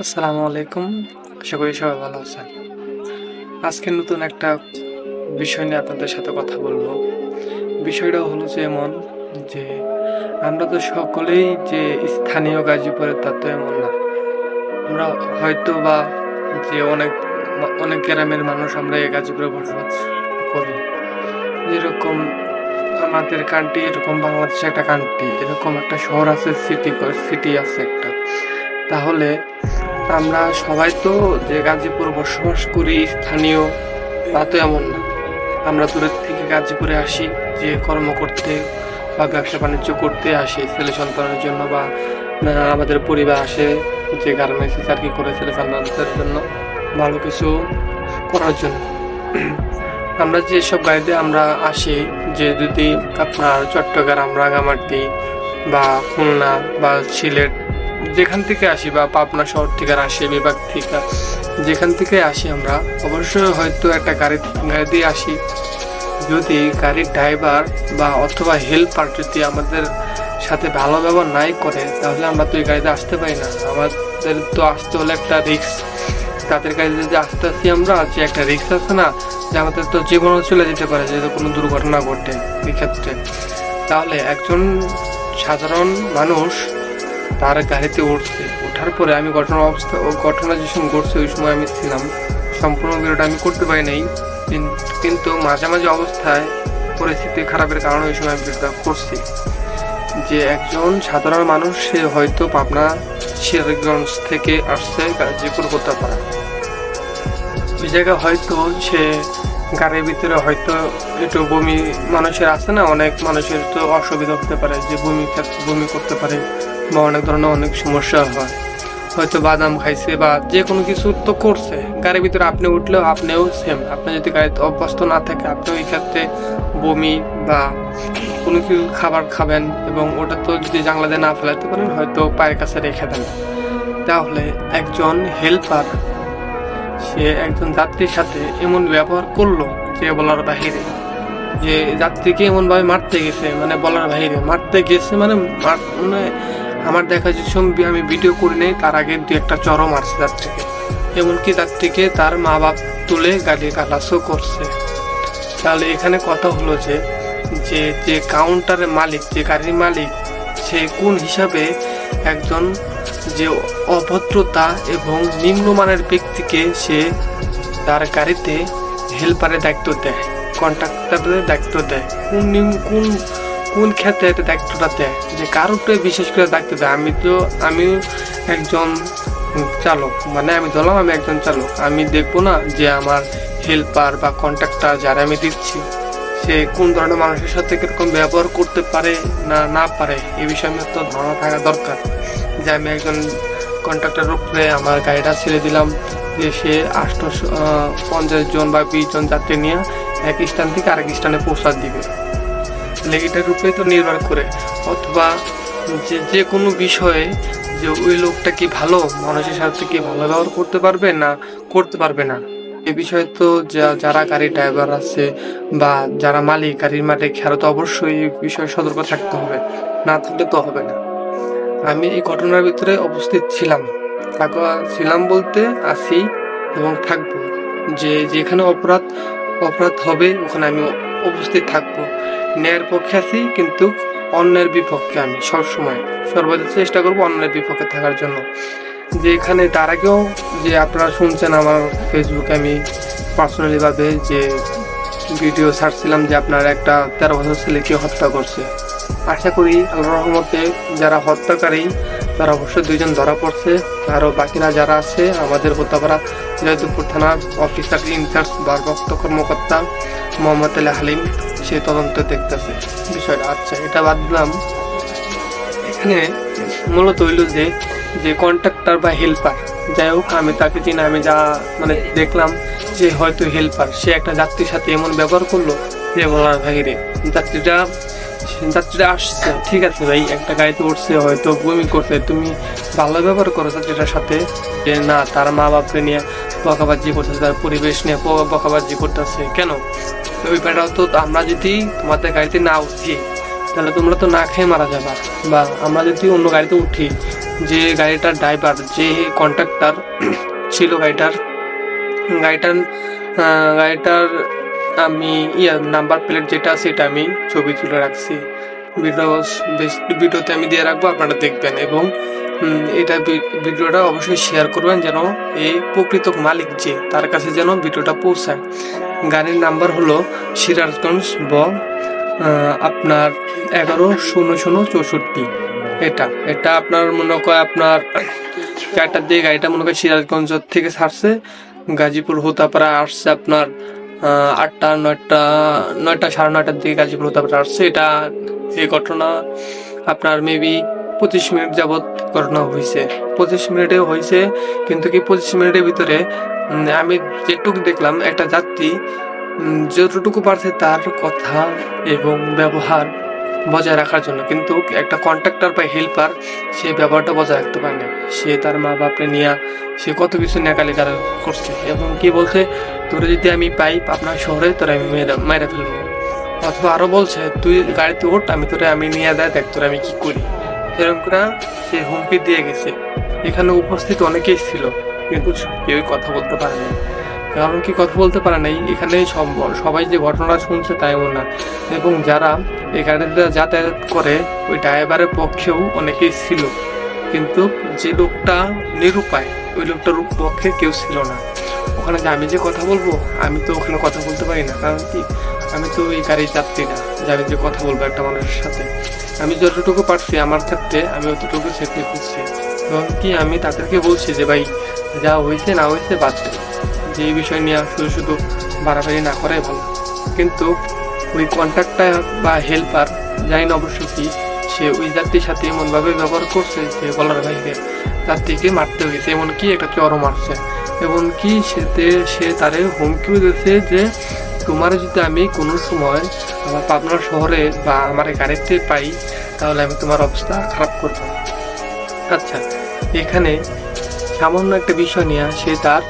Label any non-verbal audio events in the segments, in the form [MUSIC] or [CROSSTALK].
আসসালামু আলাইকুম। আশা করি সবাই ভালো আছেন। আজকে নতুন একটা বিষয় নিয়ে আপনাদের সাথে কথা বলব। বিষয়টা হলো যে এমন যে আমরা তো সকলেই যে স্থানীয় গাজীপুরের তা তো এমন না। আমরা হয়তো বা যে অনেক অনেক গ্রামের মানুষ আমরা এই গাজীপুরে বসবাস করি। যেরকম আমাদের কান্ট্রি এরকম বাংলাদেশ একটা কান্ট্রি এরকম একটা শহর আছে সিটি সিটি আছে একটা। তাহলে আমরা সবাই তো যে গাজীপুর বসবাস করি, স্থানীয়, তা তো এমন না। আমরা দূরের থেকে গাজীপুরে আসি, যে কর্ম করতে বা ব্যবসা বাণিজ্য করতে আসি, ছেলে সন্তানের জন্য বা আমাদের পরিবার আসে, যে গার্মেন্টসে চাকরি করে ছেলে সন্তানদের জন্য, ভালো কিছু করার জন্য। [CLEARS THROAT] আমরা যেসব গাড়িতে আমরা আসি, যে যদি আপনার চট্টগ্রাম রাঙামাটি বা খুলনা বা সিলেট যেখান থেকে আসি বা পাবনা শহর থেকে আসি, বিভাগ থেকে, যেখান থেকে আসি আমরা, অবশ্যই হয়তো একটা গাড়ি গাড়ি দিয়ে আসি। যদি গাড়ির ড্রাইভার বা অথবা হেল্পার যদি আমাদের সাথে ভালো ব্যবহার নাই করে, তাহলে আমরা তো এই গাড়িতে আসতে পারি না। আমাদের তো আসতে হলে একটা রিক্স তাদের গাড়িতে যে আসতে আসি আমরা, যে একটা রিক্স আছে না, যে আমাদের তো জীবনও চলে যেতে পারে যদি কোনো দুর্ঘটনা ঘটে এই ক্ষেত্রে তাহলে একজন সাধারণ মানুষ তার গাড়িতে উঠছে। ওঠার পরে আমি ঘটনা অবস্থা ও ঘটনা যে সময় ঘটছে, ওই সময় আমি ছিলাম। সম্পূর্ণ ভিডিওটা আমি করতে পারি নাই, কিন- কিন্তু মাঝামাঝি অবস্থায় পরিস্থিতি খারাপের কারণে ওই সময় আমি করছি। যে একজন সাধারণ মানুষ, সে হয়তো পাবনা সিরাজগঞ্জ থেকে আসছে গাজীপুর করতে পারে ওই জায়গায় হয়তো সে গাড়ির ভিতরে হয়তো একটু বমি মানুষের আছে না, অনেক মানুষের তো অসুবিধা হতে পারে যে বমি বমি করতে পারে। বা অনেক ধরনের অনেক সমস্যা হয়। হয়তো বাদাম খাইছে বা যে কোনো কিছু তো করছে। গাড়ির ভিতরে আপনি উঠলেও আপনিও সেম আপনি যদি গাড়িতে অভ্যস্ত না থাকে আপনি ওই ক্ষেত্রে বমি বা কোনো কিছু খাবার খাবেন এবং ওটা তো যদি জানলাতে না ফেলাতে পারেন, হয়তো পায়ের কাছে রেখে দেন। তাহলে একজন হেল্পার সে একজন যাত্রীর সাথে এমন ব্যবহার করল যে বলার বাহিরে, যে যাত্রীকে এমনভাবে মারতে গেছে মানে বলার বাহিরে। মারতে গেছে মানে মানে আমার দেখা যে ছবি আমি ভিডিও করি নাই, তার আগে দু একটা চরম মারছে যাত্রীকে। এমনকি যাত্রীকে তার মা বাপ তুলে গালি গালাসও করছে। তাহলে এখানে কথা হলো যে যে যে কাউন্টারের মালিক, যে গাড়ির মালিক, সে কোন হিসাবে একজন যে অভদ্রতা এবং নিম্নমানের ব্যক্তিকে সে তার গাড়িতে হেল্পারের দায়িত্ব দেয় কন্ট্রাক্টরের দায়িত্ব দেয়। কোন কোন কোন ক্ষেত্রে এটা দায়িত্বটা দেয়? যে কারোরটা বিশেষ করে দায়িত্ব দেয়। আমি তো আমি একজন চালক। মানে আমি ধরলাম আমি একজন চালক। আমি দেখব না যে আমার হেল্পার বা কন্ট্রাক্টর যারা আমি দিচ্ছি, সে কোন ধরনের মানুষের সাথে কীরকম ব্যবহার করতে পারে না না পারে? এ বিষয়ে আমার তো ধারণা থাকা দরকার। যে আমি একজন কন্ট্রাক্টর উপরে আমার গাড়িটা ছেড়ে দিলাম, যে সে আটশো পঞ্চাশ জন বা বিশ জন যাত্রী নিয়ে এক স্থান থেকে আরেক স্থানে পৌঁছার দিবে। তাহলে এটার উপরে তো নির্ভর করে। অথবা যে যে কোনো বিষয়ে যে ওই লোকটা কি ভালো, মানুষের সাথে কি ভালো ব্যবহার করতে পারবে না করতে পারবে না? এ বিষয়ে তো যা- যারা গাড়ি ড্রাইভার আছে বা যারা মালিক, গাড়ির মালিক খেয়াল তো অবশ্যই এই বিষয়ে সতর্ক থাকতে হবে। না থাকলে তো হবে না। আমি এই ঘটনার ভিতরে উপস্থিত ছিলাম। থাকা- ছিলাম বলতে আছি এবং থাকব। যে, যেখানে অপরাধ অপরাধ হবে, ওখানে আমি উপস্থিত থাকব। ন্যায়ের পক্ষে আছি, কিন্তু অন্যের বিপক্ষে আমি সবসময়। সর্বদা চেষ্টা করব অন্যের বিপক্ষে থাকার জন্য। যে এখানে তার আগেও যে আপনারা শুনছেন আমার ফেসবুকে আমি পার্সোনালিভাবে যে ভিডিও ছাড়ছিলাম যে আপনার একটা তেরো বছর ছেলেকে হত্যা করছে। আশা করি আল্লাহ রহমতে যারা হত্যাকারী তারা অবশ্যই দুইজন ধরা পড়ছে। আরও বাকিরা যারা আছে, আমাদের হত্যাপাড়া জয়দেবপুর থানার অফিসার ইনচার্জ ভারপ্রাপ্ত কর্মকর্তা মোহাম্মদ আলী হালিম, সে তদন্ত দেখতেছে। বিষয়টা আচ্ছা এটা বাদ দিলাম। এখানে মূলত হইল যে যে কন্ট্রাক্টর বা হেল্পার যাই হোক, আমি তাকে চিনি, আমি যা মানে দেখলাম যে হয়তো হেল্পার সে একটা যাত্রীর সাথে এমন ব্যবহার করল যে বলার ভাইরে যাত্রীটা যাত্রীরা আসছে। ঠিক আছে ভাই, একটা গাড়িতে উঠছে, হয়তো বমি করছে। তুমি ভালো ব্যবহার করো যাত্রীটার সাথে। যে না, তার মা বাপকে নিয়ে বকাবাজি করতেছে, তার পরিবেশ নিয়ে বকাবাজি করতেছে। কেন? ওই ব্যাপারটাও তো আমরা যদি তোমাদের গাড়িতে না উঠি, তাহলে তোমরা তো না খেয়ে মারা যাবা। বা আমরা যদি অন্য গাড়িতে উঠি, যে গাড়িটার ড্রাইভার যে কন্ট্রাক্টর ছিল গাড়িটার গাড়িটার গাড়িটার আমি ইয়ার নাম্বার প্লেট যেটা সেটা আমি ছবি তুলে রাখছি। ভিডিও ভিডিওতে আমি দিয়ে রাখব, আপনারা দেখবেন। এবং এটা ভিডিওটা অবশ্যই শেয়ার করবেন যেন এই প্রকৃত মালিক যে, তার কাছে যেন ভিডিওটা পৌঁছায়। গাড়ির নাম্বার হলো সিরাজগঞ্জ ব আপনার এগারো শূন্য শূন্য চৌষট্টি। এটা এটা আপনার মনে করে আপনার চারটার দিকে গাড়িটা মনে করে সিরাজগঞ্জ থেকে ছাড়ছে। গাজীপুর, হোতাপাড়া আসছে আপনার আটটা, নয়টা নয়টা সাড়ে নয়টার দিকে গাজীপুর হতে আসছে এটা এই ঘটনা, আপনার মেবি পঁচিশ মিনিট যাবৎ ঘটনা হয়েছে। পঁচিশ মিনিটে হয়েছে, কিন্তু কি পঁচিশ মিনিটের ভিতরে আমি যেটুকু দেখলাম, একটা যাত্রী যতটুকু পারছে তার কথা এবং ব্যবহার বজায় রাখার জন্য। কিন্তু একটা কন্ট্রাক্টর বা হেল্পার সে ব্যবহারটা বজায় রাখতে পারে না। সে তার মা বাপরে নিয়ে সে কত কিছু নেকালিকার করছে। এবং কি বলছে, তোরে যদি আমি পাই আপনার শহরে, তোরে আমি মেরে ফেলব। অথবা আরও বলছে, তুই গাড়িতে ওঠ, আমি তোরে, আমি নিয়ে দেয় দেখ তোরে আমি কি করি। এরকম করে সে হুমকি দিয়ে গেছে। এখানে উপস্থিত অনেকেই ছিল, কিন্তু কেউই কথা বলতে পারেনি। কারণ কি কথা বলতে পারে নাই, এখানে সব- সবাই যে ঘটনা শুনছে তাই এমন না। এবং যারা এই গাড়িতে যাতায়াত করে, ওই ড্রাইভারের পক্ষেও অনেকেই ছিল। কিন্তু যে লোকটা নিরুপায়, ওই লোকটার পক্ষে কেউ ছিল না। ওখানে যে আমি যে কথা বলব, আমি তো ওখানে কথা বলতে পারি না। কারণ কি? আমি তো এই গাড়ির যাত্রী না যে আমি যে কথা বলব একটা মানুষের সাথে। আমি যতটুকু পারছি আমার ক্ষেত্রে, আমি অতটুকু সেফটি করছি এবং কি আমি তাদেরকে বলছি যে, ভাই, যা হয়েছে না হয়েছে বাদ দে। যে বিষয় নিয়ে শুধু শুধু বাড়াবাড়ি না করাই ভালো। কিন্তু ওই কন্ট্রাক্টর বা হেল্পার জানি না অবশ্য কি, সে ওই যাত্রীর সাথে এমনভাবে ব্যবহার করছে যে বলার বাইরে যাত্রীকে মারতে হয়েছে, এমনকি একটা চরম মারছে। এমনকি সেতে, সে তারে হুমকিও দিয়েছে যে, তোমার যদি আমি কোনো সময় আমার পাবনার শহরে বা আমার গাড়িতে পাই, তাহলে আমি তোমার অবস্থা খারাপ করব। আচ্ছা এখানে সামান্য একটা বিষয় নিয়ে সে তার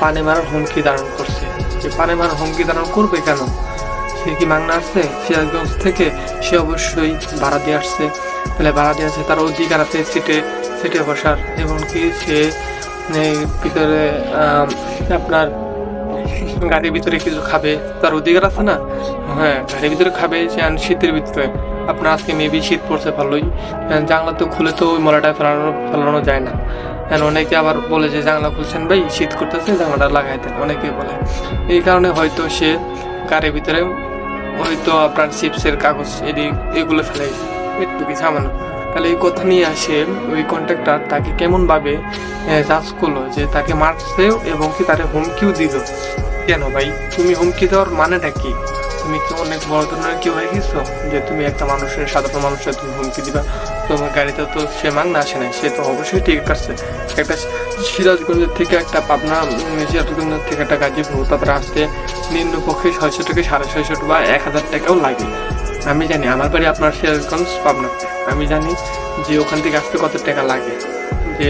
পানে মারার হুমকি ধারণ করছে। যে পানে মারার হুমকি ধারণ করবে কেন? সে কি মাংনা আসছে সিরাজগঞ্জ থেকে সে অবশ্যই ভাড়া দিয়ে আসছে। তাহলে ভাড়া দিয়ে আসছে তার অধিকার আছে সিটে সিটে বসার। এমনকি সে ভিতরে আপনার গাড়ির ভিতরে কিছু খাবে। তার অধিকার আছে না? হ্যাঁ গাড়ির ভিতরে খাবে সে শীতের ভিতরে। আপনার আজকে মেবি শীত পড়ছে ভালোই। জানলা তো খুলে তো ওই মলাটা ফেলানো ফেলানো যায় না। এখন অনেকে আবার বলে যে জানলা খুলছেন, ভাই, শীত করতেছে, জানলাটা লাগাই দেন। অনেকে বলে। এই কারণে হয়তো সে গাড়ির ভিতরে হয়তো আপনার চিপসের কাগজ এদি এগুলো ফেলাইছে একটু কি সামান্য। তাহলে এই কথা নিয়ে আসে ওই কন্ট্রাক্টর তাকে কেমন ভাবে জাজ করল যে তাকে মারছে এবং কি তাকে হুমকিও দিল? কেন ভাই? তুমি হুমকি দেওয়ার মানেটা কি? তুমি কি অনেক বড় ধরনের কেউ হয়ে গেছো? যে তুমি একটা মানুষের, সাধারণ মানুষের তুমি হুমকি দিবা? তোমার গাড়িতে তো সে মাংনা আসে নাই, সে তো অবশ্যই ঠিক আছে একটা সিরাজগঞ্জের থেকে একটা পাবনা সিরাজগঞ্জের থেকে একটা গাজীপুর, তারপরে আসতে নিম্ন পক্ষে ছয়শো থেকে সাড়ে ছয়শো বা এক হাজার টাকাও লাগে। আমি জানি, আমার বাড়ি আপনার সিরাজগঞ্জ পাবনাতে আমি জানি যে ওখান থেকে আসতে কত টাকা লাগে। যে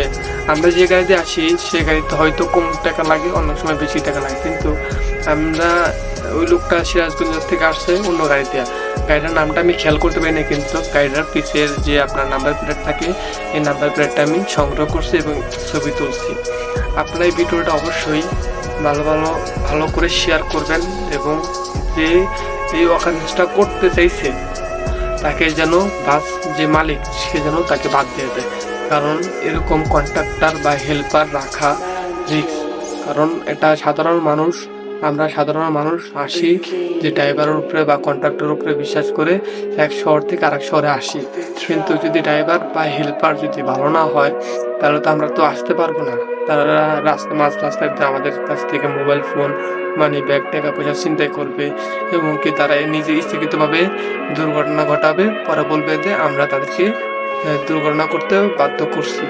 আমরা যে গাড়িতে আসি, সে গাড়িতে হয়তো কম টাকা লাগে, অন্য সময় বেশি টাকা লাগে। কিন্তু আমরা ওই লোকটা সিরাজগঞ্জ থেকে আসছে অন্য গাড়িতে। গাড়িটার নামটা আমি খেয়াল করতে পারি না কিন্তু গাড়িটার পিছের যে আপনার নাম্বার প্লেট থাকে, এই নাম্বার প্লেটটা আমি সংগ্রহ করছি এবং ছবি তুলছি। আপনারা এই ভিডিওটা অবশ্যই ভালো ভালো ভালো করে শেয়ার করবেন এবং যে এই অকাজটা করতে চাইছে, তাকে যেন বাস যে মালিক, সে যেন তাকে বাদ দিয়ে দেয়। কারণ এরকম কন্ট্রাক্টর বা হেল্পার রাখা রিস্ক কারণ এটা সাধারণ মানুষ আমরা সাধারণ মানুষ আসি যে ড্রাইভারের উপরে বা কন্ট্রাক্টরের উপরে বিশ্বাস করে এক শহর থেকে আরেক শহরে আসি। কিন্তু যদি ড্রাইভার বা হেল্পার যদি ভালো না হয়, তাহলে তো আমরা তো আসতে পারব না। তারা রাস্তা মাঝ রাস্তায় আমাদের কাছ থেকে মোবাইল ফোন মানি ব্যাগ টাকা পয়সা চিন্তাই করবে এবং কি তারা নিজে ইচ্ছাকৃতভাবে দুর্ঘটনা ঘটাবে। পরে বলবে যে আমরা তাদেরকে দুর্ঘটনা করতে বাধ্য করছি।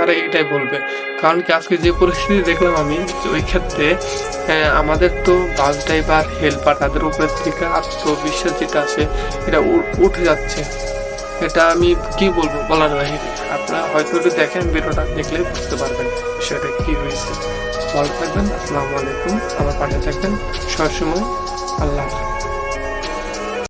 তারা এটাই বলবে। কারণ কি, আজকে যে পরিস্থিতি দেখলাম আমি ওই ক্ষেত্রে আমাদের তো বাস ড্রাইভার হেল্পার তাদের উপর থেকে আত্মবিশ্বাস যেটা আছে, এটা উঠে যাচ্ছে। এটা আমি কি বলব বলার বাহিরে? আপনারা হয়তো একটু দেখেন, ভিডিওটা দেখলে বুঝতে পারবেন বিষয়টা কি হয়েছে। ভালো থাকবেন, আসসালামু আলাইকুম। আমার পাশে থাকবেন সবসময় আল্লাহ হাফেজ।